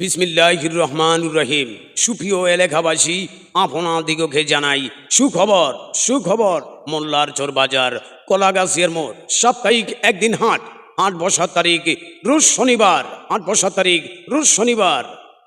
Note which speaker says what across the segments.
Speaker 1: বিসমিল্লাহির রহমান রহিম। সুপ্রিয় এলাকাবাসী আপনাদিগকে জানাই সুখবর সুখবর। মোল্লার চোর বাজার কলাগাছিয়ার মোড়, সাপ্তাহিক একদিন হাট হাট বসার তারিখ, রোজ শনিবার হাট বসার তারিখ, রোজ শনিবার।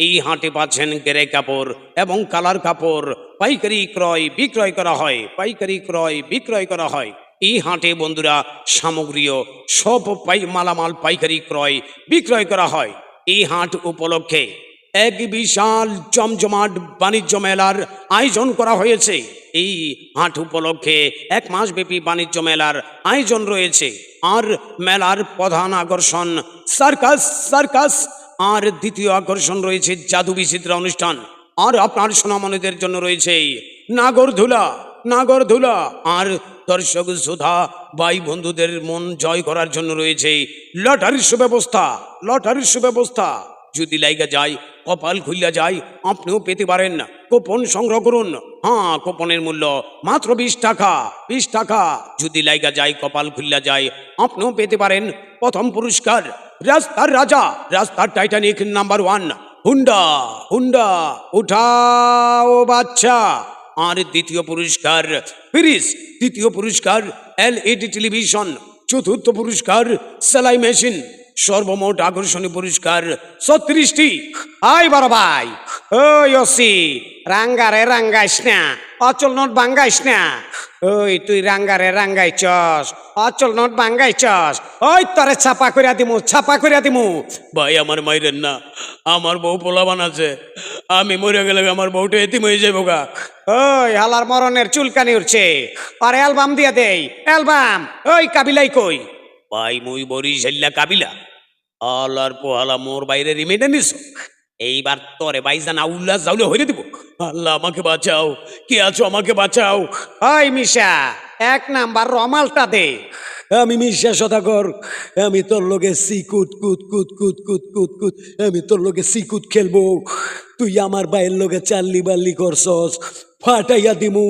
Speaker 1: এই হাটে পাচ্ছেন গেরে কাপড় এবং কালার কাপড়, পাইকারি ক্রয়, বিক্রয় করা হয়, পাইকারি ক্রয়, বিক্রয় করা হয়। এই হাটে বন্ধুরা সামগ্রীও সব পাই, মালামাল পাইকারি ক্রয়, বিক্রয় করা হয়। এই হাট উপলক্ষে এক বিশাল জমজমাট বাণিজ্য মেলার আয়োজন করা হয়েছে। এই হাট উপলক্ষে এক মাসব্যাপী বাণিজ্য মেলার আয়োজন রয়েছে। আর মেলার প্রধান আকর্ষণ সার্কাস সার্কাস। আর দ্বিতীয় আকর্ষণ রয়েছে জাদু বিচিত্রা অনুষ্ঠান। আর আপনার সোনামণিদের জন্য রয়েছে নাগরধুলা নাগরধুলা। আর দর্শক সুধা ভাই বন্ধুদের মন জয় করার জন্য রয়েছে লটারির সুব্যবস্থা লটারির সুব্যবস্থা। যদি লাইগা যায়, কপাল খুলিয়া যায়, আপনিও পেতে পারেন। কোপন সংগ্রহ করুন। হ্যাঁ কুপনের মূল্য মাত্র বিশ টাকা বিশ টাকা। যদি লাইগা যায়, কপাল খুলিয়া যায়, আপনিও পেতে পারেন। প্রথম পুরস্কার, রাস্তার রাজা, রাস্তার টাইটানিক নাম্বার ওয়ান, হুন্ডা হুন্ডা, উঠাও বাচ্চা। আর দ্বিতীয় পুরস্কার ফ্রিজ তৃতীয় পুরস্কার এলইডি টেলিভিশন, চতুর্থ পুরস্কার, সেলাই মেশিন, সর্বমোট আকর্ষণীয় পুরস্কার, ছত্রিশটি
Speaker 2: আয় বড় ভাই ও ওসি রাঙ্গারে রাঙ্গাইস না অচল নোট বাঙ্গাইস না। ওই তুই রাঙ্গারে রাঙ্গাইছস অচল নোট বাঙ্গাইছস। ওই তরে ছাপা করিয়া দিমু ছাপা করিয়া দিমু।
Speaker 1: ভাই আমার মাইরেন না আমার বউ পোলাবান আছে। আমি মরে গেলে আমার বউটা এতিম হয়ে যাব গা।
Speaker 2: ওই হালার মরণের চুলকানি উঠছে আর অ্যালবাম দিয়ে দেই অ্যালবাম। ওই কাবিলাই কই?
Speaker 1: ভাই মুই বরিশাল্লা কাবিলা। আল্লাহর পোহালা মোর বাইরে রিমেডে নিস এইবার তোরে বাইজান আউল্লা যাওলে হইরে দিব। আল্লাহ আমাকে বাঁচাও। কে আছো? আমাকে বাঁচাও।
Speaker 2: ওই মিশা এক নাম্বার রমালটা দে
Speaker 3: আমি মিশা সদাগর আমি তোর লোকে সিকুত কুত কুত কুত কুত কুত কুত আমি তোর লগে সিকুত খেলব। তুই আমার বাইয়ের লোকে চাল্লি বাল্লি করছস। ফাটাইয়া দিমু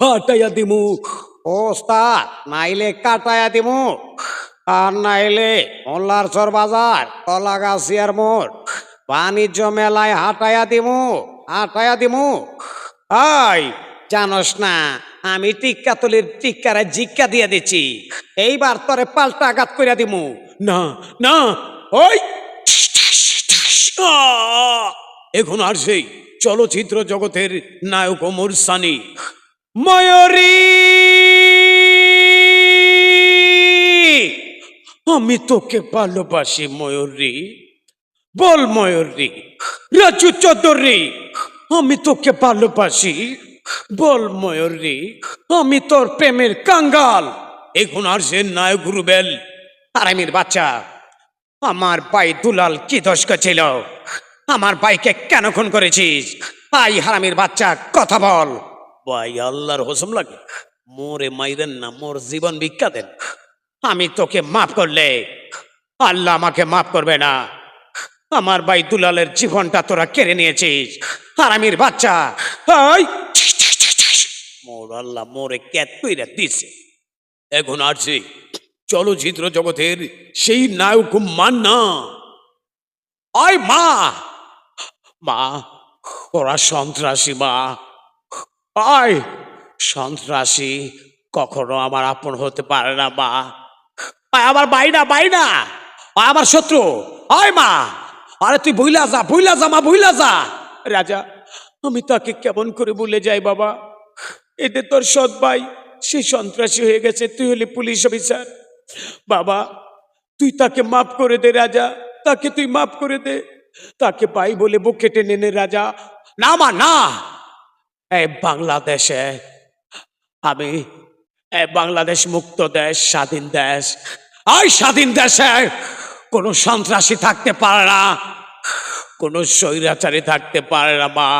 Speaker 3: ফাটাইয়া দিমু।
Speaker 2: ওস্তাদ নাইলে কাটায়া দিমু। আর নাইলে মোল্লার চর বাজার কলাগাছিয়ার মোড়। বাণিজ্য মেলায় হাটায়া দিমু। হাটায়া দিমু? ওই জানস না আমি টিক্কা তুলির টিক্কারে জিক্কা দিয়ে দিচ্ছি। এইবার তোরে পাল্টা আঘাত করিয়া দিমু।
Speaker 1: না না ওই! এখন আর সেই চলচ্চিত্র জগতের নায়ক ওমর সানি।
Speaker 2: ময়ূরী!
Speaker 1: আমি তোকে ভালোবাসি ময়ূরী। বল ময়ূরী। রাজু চৌধুরী। আমি তোকে ভালোবাসি। বল ময়ূর ময়ূরী আমি তোর প্রেমের কাঙ্গাল। এখন আর সে নায়ক রুবেল
Speaker 2: আরামির বাচ্চা। আমার ভাই দুলাল কি দোষ ছিল? আমার ভাইকে কেন খুন করেছিস? আই হারামির বাচ্চা কথা বল।
Speaker 1: ভাই আল্লাহর হসম লাগে। মোরে মাইরেন না মোর জীবন ভিক্ষা দেন।
Speaker 2: আমি তোকে মাফ করলে আল্লাহ আমাকে মাফ করবে না। আমার ভাই দুলালের জীবনটা তোরা কেড়ে নিয়েছিস। হারামির বাচ্চা। ওই
Speaker 1: মোর আল্লাহ মোরে ক্যাত কইরা দিছে। এখন আর সে চলচ্চিত্র জগতের সেই নায়ক মান্না আয় মা। মা ওরা সন্ত্রাসী মা। আয়। সন্ত্রাসী কখনো আমার আপন হতে পারে না মা। আমার বাইনা বাইনা আমার শত্রু। আয় মা। আরে তুই বইলা যা বইলা যা মা বইলা যা। রাজা আমি তাকে কেমন করে বলে যাই বাবা? এতে তোর সৎ ভাই সে সন্ত্রাসী হয়ে গেছে তুই হলি পুলিশ অফিসার। বাবা তুই তাকে মাফ করে দে রাজা তাকে তুই মাফ করে দে। তাকে পাই বলে বুকে টেনে নে রাজা। না মা না। এই বাংলাদেশে আমি এই বাংলাদেশ মুক্ত দেশ স্বাধীন দেশ। ওই স্বাধীন দেশে। কোনো সন্ত্রাসী থাকতে পারে না। কোনো স্বৈরাচারী থাকতে পারে না, মা।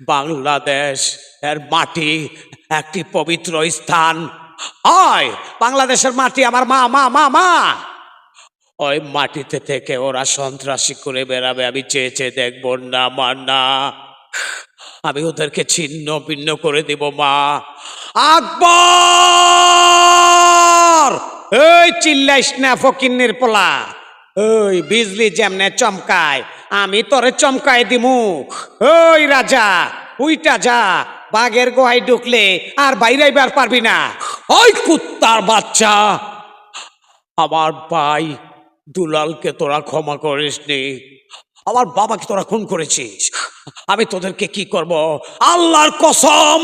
Speaker 1: বাংলাদেশ এর মাটি একটি পবিত্র স্থান।
Speaker 2: ওই বাংলাদেশের মাটি আমার মা মা মা মা।
Speaker 1: ওই মাটিতে থেকে ওরা সন্ত্রাসী করে বেড়াবে, আমি চেয়ে চেয়ে দেখব না, মা, না। আমি ওদেরকে ছিন্ন ভিন্ন করে দিব, মা।
Speaker 2: আকবর! এই চিল্লাইস না ফকিন্নির পোলা। ওই বিজলি যেমনে চমকায় আমি তোরে চমকায় দিমু। ওই রাজা, উইটা যা, বাঘের গোহাই ঢুকলে আর বাইরাইবার পারবি না।
Speaker 1: ওই কুত্তার বাচ্চা, আমার ভাই দুলালকে তোরা ক্ষমা করিস নি আমার বাবাকে তোরা খুন করেছিস। আমি তোদেরকে কি করব? আল্লাহর কসম